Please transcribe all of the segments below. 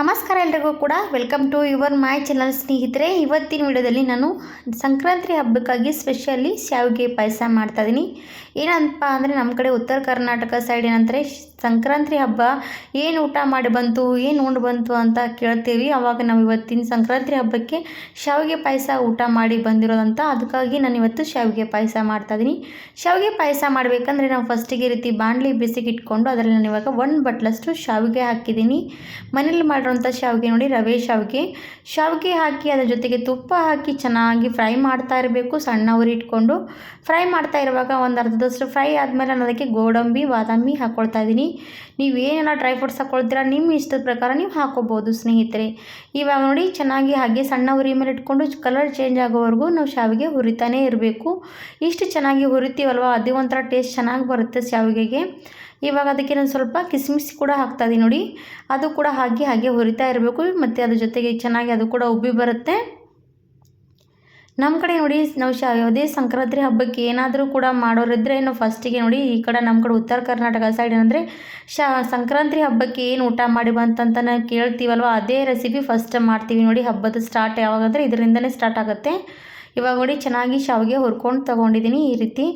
ನಮಸ್ಕಾರ ಎಲ್ರಿಗೂ ಕೂಡ. Welcome to your my channel ಸ್ನೇಹಿತರೆ, ಇವತ್ತಿನ ವಿಡಿಯೋದಲ್ಲಿ ನಾನು ಸಂಕ್ರಾಂತಿ ಹಬ್ಬಕ್ಕಾಗಿ ಸ್ಪೆಷಲಿ ಶಾವಿಗೆ ಪಾಯಸ ಮಾಡ್ತಾಯಿದ್ದೀನಿ ಏನಂತಪ್ಪ ಅಂದರೆ ನಮ್ಮ ಕಡೆ ಉತ್ತರ ಕರ್ನಾಟಕ ಸೈಡ್ ಏನಂದರೆ ಸಂಕ್ರಾಂತಿ ಹಬ್ಬ ಏನು ಊಟ ಮಾಡಿ ಬಂತು, ಏನು ಉಂಡು ಬಂತು ಅಂತ ಕೇಳ್ತೀವಿ. ಆವಾಗ ನಾವು ಇವತ್ತಿನ ಸಂಕ್ರಾಂತಿ ಹಬ್ಬಕ್ಕೆ ಶಾವಿಗೆ ಪಾಯಸ ಊಟ ಮಾಡಿ ಬಂದಿರೋದಂತ, ಅದಕ್ಕಾಗಿ ನಾನು ಇವತ್ತು ಶಾವಿಗೆ ಪಾಯಸ ಮಾಡ್ತಾಯಿದ್ದೀನಿ ಶಾವಿಗೆ ಪಾಯಸ ಮಾಡಬೇಕಂದ್ರೆ ನಾವು ಫಸ್ಟಿಗೆ ರೀತಿ ಬಾಣಲಿ ಬಿಸಿಗೆ ಇಟ್ಕೊಂಡು ಅದರಲ್ಲಿ ನಾನು ಇವಾಗ ಒಂದು ಬಟ್ಲಷ್ಟು ಶಾವಿಗೆ ಹಾಕಿದ್ದೀನಿ. ಮನೇಲಿ ಮಾಡಿರೋಂಥ ಶಾವಿಗೆ ನೋಡಿ, ರವೆ ಶಾವಿಗೆ. ಶಾವಿಗೆ ಹಾಕಿ ಅದರ ಜೊತೆಗೆ ತುಪ್ಪ ಹಾಕಿ ಚೆನ್ನಾಗಿ ಫ್ರೈ ಮಾಡ್ತಾ ಇರಬೇಕು. ಸಣ್ಣ ಉರಿ ಇಟ್ಕೊಂಡು ಫ್ರೈ ಮಾಡ್ತಾ ಇರುವಾಗ ಒಂದು ಅರ್ಧದಷ್ಟು ಫ್ರೈ ಆದಮೇಲೆ ನಾನು ಅದಕ್ಕೆ ಗೋಡಂಬಿ, ಬಾದಾಮಿ ಹಾಕ್ಕೊಳ್ತಾ ಇದ್ದೀನಿ. ನೀವು ಏನೆಲ್ಲ ಡ್ರೈ ಫ್ರೂಟ್ಸ್ ಹಾಕ್ಕೊಳ್ತೀರಾ ನಿಮ್ಮ ಇಷ್ಟದ ಪ್ರಕಾರ ನೀವು ಹಾಕೋಬೋದು ಸ್ನೇಹಿತರೆ. ಇವಾಗ ನೋಡಿ ಚೆನ್ನಾಗಿ ಹಾಗೆ ಸಣ್ಣ ಉರಿ ಮೇಲೆ ಇಟ್ಕೊಂಡು ಕಲರ್ ಚೇಂಜ್ ಆಗೋವರೆಗೂ ನಾವು ಶಾವಿಗೆ ಹುರಿತಾನೇ ಇರಬೇಕು. ಇಷ್ಟು ಚೆನ್ನಾಗಿ ಹುರಿತೀವಲ್ವ? ಅದೇ ಒಂಥರ ಟೇಸ್ಟ್ ಚೆನ್ನಾಗಿ ಬರುತ್ತೆ ಶಾವಿಗೆಗೆ. ಇವಾಗ ಅದಕ್ಕೆ ನಾನು ಸ್ವಲ್ಪ ಕಿಸ್ಮಿಸ್ ಕೂಡ ಹಾಕ್ತಾಯಿದ್ದೀನಿ ನೋಡಿ. ಅದು ಕೂಡ ಹಾಕಿ ಹಾಗೆ ಹುರಿತಾ ಇರಬೇಕು. ಮತ್ತು ಅದ್ರ ಜೊತೆಗೆ ಚೆನ್ನಾಗಿ ಅದು ಕೂಡ ಉಬ್ಬಿ ಬರುತ್ತೆ. ನಮ್ಮ ಕಡೆ ನೋಡಿ ನಾವು ಶ ಯಾವುದೇ ಸಂಕ್ರಾಂತಿ ಹಬ್ಬಕ್ಕೆ ಏನಾದರೂ ಕೂಡ ಮಾಡೋರಿದ್ರೆ ನಾವು ಫಸ್ಟಿಗೆ ನೋಡಿ ಈ ಕಡೆ ನಮ್ಮ ಕಡೆ ಉತ್ತರ ಕರ್ನಾಟಕ ಸೈಡ್ ಏನಂದರೆ ಶ ಸಂಕ್ರಾಂತಿ ಹಬ್ಬಕ್ಕೆ ಏನು ಊಟ ಮಾಡಿ ಬಂತಂತ ನಾವು ಕೇಳ್ತೀವಲ್ವ? ಅದೇ ರೆಸಿಪಿ ಫಸ್ಟ್ ಮಾಡ್ತೀವಿ ನೋಡಿ ಹಬ್ಬದ ಸ್ಟಾರ್ಟ್ ಯಾವಾಗಂದರೆ ಇದರಿಂದನೇ ಸ್ಟಾರ್ಟ್ ಆಗುತ್ತೆ. ಇವಾಗ ನೋಡಿ ಚೆನ್ನಾಗಿ ಶಾವಿಗೆ ಹುರ್ಕೊಂಡು ತೊಗೊಂಡಿದ್ದೀನಿ ಈ ರೀತಿ.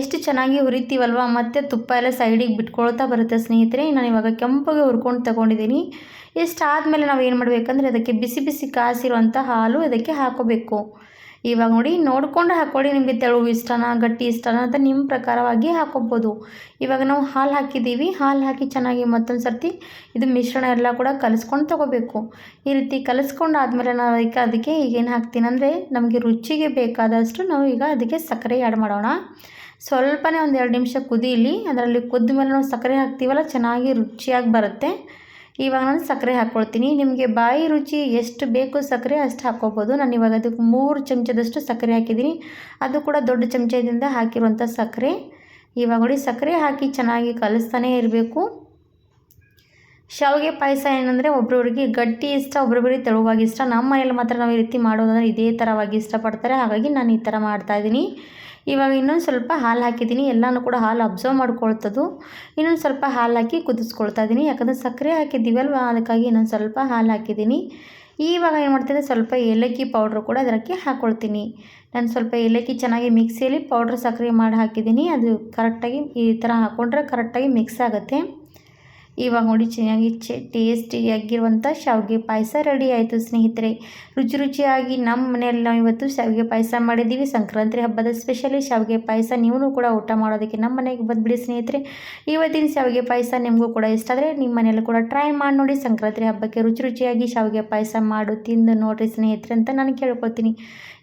ಎಷ್ಟು ಚೆನ್ನಾಗಿ ಹುರಿತೀವಲ್ವ? ಮತ್ತು ತುಪ್ಪ ಎಲ್ಲ ಸೈಡಿಗೆ ಬಿಟ್ಕೊಳ್ತಾ ಬರುತ್ತೆ ಸ್ನೇಹಿತರೆ. ನಾನು ಇವಾಗ ಕೆಂಪಗೆ ಹುರ್ಕೊಂಡು ತೊಗೊಂಡಿದ್ದೀನಿ ಇಷ್ಟಾದಮೇಲೆ ನಾವು ಏನು ಮಾಡಬೇಕಂದ್ರೆ ಅದಕ್ಕೆ ಬಿಸಿ ಬಿಸಿ ಕಾಸಿರುವಂಥ ಹಾಲು ಅದಕ್ಕೆ ಹಾಕೋಬೇಕು. ಇವಾಗ ನೋಡಿ, ನೋಡ್ಕೊಂಡು ಹಾಕ್ಕೊಳ್ಳಿ. ನಿಮಗೆ ತೆಳು ಇಷ್ಟನ, ಗಟ್ಟಿ ಇಷ್ಟನ ಅಂತ ನಿಮ್ಮ ಪ್ರಕಾರವಾಗಿ ಹಾಕೋಬೋದು. ಇವಾಗ ನಾವು ಹಾಲು ಹಾಕಿದ್ದೀವಿ. ಹಾಲು ಹಾಕಿ ಚೆನ್ನಾಗಿ ಮತ್ತೊಂದು ಸರ್ತಿ ಇದು ಮಿಶ್ರಣ ಎಲ್ಲ ಕೂಡ ಕಲಿಸ್ಕೊಂಡು ತೊಗೋಬೇಕು. ಈ ರೀತಿ ಕಲಿಸ್ಕೊಂಡು ಆದಮೇಲೆ ನಾವು ಅದಕ್ಕೆ ಅದಕ್ಕೆ ಈಗೇನು ಹಾಕ್ತೀನಿ ಅಂದರೆ, ನಮಗೆ ರುಚಿಗೆ ಬೇಕಾದಷ್ಟು ನಾವು ಈಗ ಅದಕ್ಕೆ ಸಕ್ಕರೆ ಆ್ಯಡ್ ಮಾಡೋಣ. ಸ್ವಲ್ಪನೇ ಒಂದು ಎರಡು ನಿಮಿಷ ಕುದೀಲಿ ಅದರಲ್ಲಿ ಕುದ್ದ ಮೇಲೆ ನಾವು ಸಕ್ಕರೆ ಹಾಕ್ತೀವಲ್ಲ, ಚೆನ್ನಾಗಿ ರುಚಿಯಾಗಿ ಬರುತ್ತೆ. ಇವಾಗ ನಾನು ಸಕ್ಕರೆ ಹಾಕ್ಕೊಳ್ತೀನಿ. ನಿಮಗೆ ಬಾಯಿ ರುಚಿ ಎಷ್ಟು ಬೇಕು ಸಕ್ಕರೆ ಅಷ್ಟು ಹಾಕ್ಕೋಬೋದು. ನಾನು ಇವಾಗ ಅದಕ್ಕೆ ಮೂರು ಚಮಚದಷ್ಟು ಸಕ್ಕರೆ ಹಾಕಿದ್ದೀನಿ. ಅದು ಕೂಡ ದೊಡ್ಡ ಚಮಚದಿಂದ ಹಾಕಿರುವಂಥ ಸಕ್ಕರೆ. ಇವಾಗ ನೋಡಿ, ಸಕ್ಕರೆ ಹಾಕಿ ಚೆನ್ನಾಗಿ ಕಲಿಸ್ತಾನೇ ಇರಬೇಕು. ಶಾವಿಗೆ ಪಾಯಸ ಏನಂದರೆ ಒಬ್ರೊಬ್ರಿಗೆ ಗಟ್ಟಿ ಇಷ್ಟ, ಒಬ್ರೊಬ್ರಿಗೆ ತೆಳುವಾಗಿ ಇಷ್ಟ. ನಮ್ಮ ಮನೇಲಿ ಮಾತ್ರ ನಾವು ಈ ರೀತಿ ಮಾಡೋದಂದರೆ ಇದೇ ಥರವಾಗಿ ಇಷ್ಟಪಡ್ತಾರೆ. ಹಾಗಾಗಿ ನಾನು ಈ ಥರ ಮಾಡ್ತಾಯಿದ್ದೀನಿ ಇವಾಗ ಇನ್ನೊಂದು ಸ್ವಲ್ಪ ಹಾಲು ಹಾಕಿದ್ದೀನಿ. ಎಲ್ಲನೂ ಕೂಡ ಹಾಲು ಅಬ್ಸರ್ವ್ ಮಾಡ್ಕೊಳ್ತದ್ದು. ಇನ್ನೊಂದು ಸ್ವಲ್ಪ ಹಾಲು ಹಾಕಿ ಕುದಿಸ್ಕೊಳ್ತಾ ಇದ್ದೀನಿ ಯಾಕಂದರೆ ಸಕ್ಕರೆ ಹಾಕಿದ್ದೀವಲ್ವ ಅದಕ್ಕಾಗಿ ಇನ್ನೊಂದು ಸ್ವಲ್ಪ ಹಾಲು ಹಾಕಿದ್ದೀನಿ. ಇವಾಗ ಏನು ಮಾಡ್ತಿದ್ದೆ ಸ್ವಲ್ಪ ಏಲಕ್ಕಿ ಪೌಡ್ರ್ ಕೂಡ ಅದಕ್ಕೆ ಹಾಕ್ಕೊಳ್ತೀನಿ ನಾನು ಸ್ವಲ್ಪ ಏಲಕ್ಕಿ ಚೆನ್ನಾಗಿ ಮಿಕ್ಸಿಯಲ್ಲಿ ಪೌಡ್ರ್ ಸಕ್ಕರೆ ಮಾಡಿ ಹಾಕಿದ್ದೀನಿ. ಅದು ಕರೆಕ್ಟಾಗಿ ಈ ಥರ ಹಾಕ್ಕೊಂಡ್ರೆ ಕರೆಕ್ಟಾಗಿ ಮಿಕ್ಸ್ ಆಗುತ್ತೆ. ಇವಾಗ ನೋಡಿ ಚೆನ್ನಾಗಿ ಚೆ ಟೇಸ್ಟಿಯಾಗಿರುವಂಥ ಶಾವಿಗೆ ಪಾಯಸ ರೆಡಿ ಆಯಿತು ಸ್ನೇಹಿತರೆ. ರುಚಿ ರುಚಿಯಾಗಿ ನಮ್ಮ ಮನೆಯಲ್ಲಿ ನಾವು ಇವತ್ತು ಶಾವಿಗೆ ಪಾಯಸ ಮಾಡಿದ್ದೀವಿ. ಸಂಕ್ರಾಂತಿ ಹಬ್ಬದ ಸ್ಪೆಷಲಿ ಶಾವಿಗೆ ಪಾಯಸ ನೀವು ಕೂಡ ಊಟ ಮಾಡೋದಕ್ಕೆ ನಮ್ಮ ಮನೆಗೆ ಬಂದುಬಿಡಿ ಸ್ನೇಹಿತರೆ. ಇವತ್ತಿನ ಶಾವಿಗೆ ಪಾಯಸ ನಿಮಗೂ ಕೂಡ ಇಷ್ಟ ಆದರೆ ನಿಮ್ಮ ಮನೆಯಲ್ಲಿ ಕೂಡ ಟ್ರೈ ಮಾಡಿ ನೋಡಿ. ಸಂಕ್ರಾಂತಿ ಹಬ್ಬಕ್ಕೆ ರುಚಿ ರುಚಿಯಾಗಿ ಶಾವಿಗೆ ಪಾಯಸ ಮಾಡು, ತಿಂದು ನೋಡಿರಿ ಸ್ನೇಹಿತರೆ ಅಂತ ನಾನು ಕೇಳ್ಕೊತೀನಿ.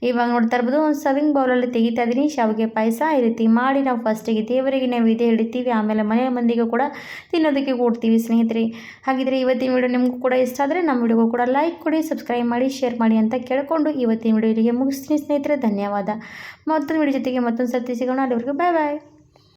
ಇವಾಗ ನೋಡ್ತಾ ಇರ್ಬೋದು ಒಂದು ಸವಿಂಗ್ ಬೌಲಲ್ಲಿ ತೆಗಿತಾ ಇದ್ದೀನಿ ಶಾವಿಗೆ ಪಾಯಸ ಈ ರೀತಿ ಮಾಡಿ ನಾವು ಫಸ್ಟಿಗೆ ದೇವರಿಗೆ ನಾವು ಇದೇ ಹಿಡಿತೀವಿ ಆಮೇಲೆ ಮನೆಯ ಮಂದಿಗೂ ಕೂಡ ತಿನ್ನೋದಕ್ಕೆ ಕೊಡ್ತೀವಿ ಸ್ನೇಹಿತರೆ. ಹಾಗಿದ್ರೆ ಇವತ್ತಿನ ವಿಡಿಯೋ ನಿಮಗೂ ಕೂಡ ಇಷ್ಟ ಆದರೆ ನಮ್ಮ ವಿಡಿಯೋಗೂ ಕೂಡ ಲೈಕ್ ಕೊಡಿ ಸಬ್ಸ್ಕ್ರೈಬ್ ಮಾಡಿ ಶೇರ್ ಮಾಡಿ ಅಂತ ಕೇಳಿಕೊಂಡು ಇವತ್ತಿನ ವಿಡಿಯೋ ಇಲ್ಲಿಗೆ ಮುಗಿಸ್ತೀನಿ ಸ್ನೇಹಿತರೆ. ಧನ್ಯವಾದ. ಮತ್ತೊಂದು ವಿಡಿಯೋ ಜೊತೆಗೆ ಮತ್ತೊಂದು ಸರ್ತಿ ಸಿಗೋಣ. ಅಲ್ಲಿವರೆಗೂ ಬಾಯ್ ಬಾಯ್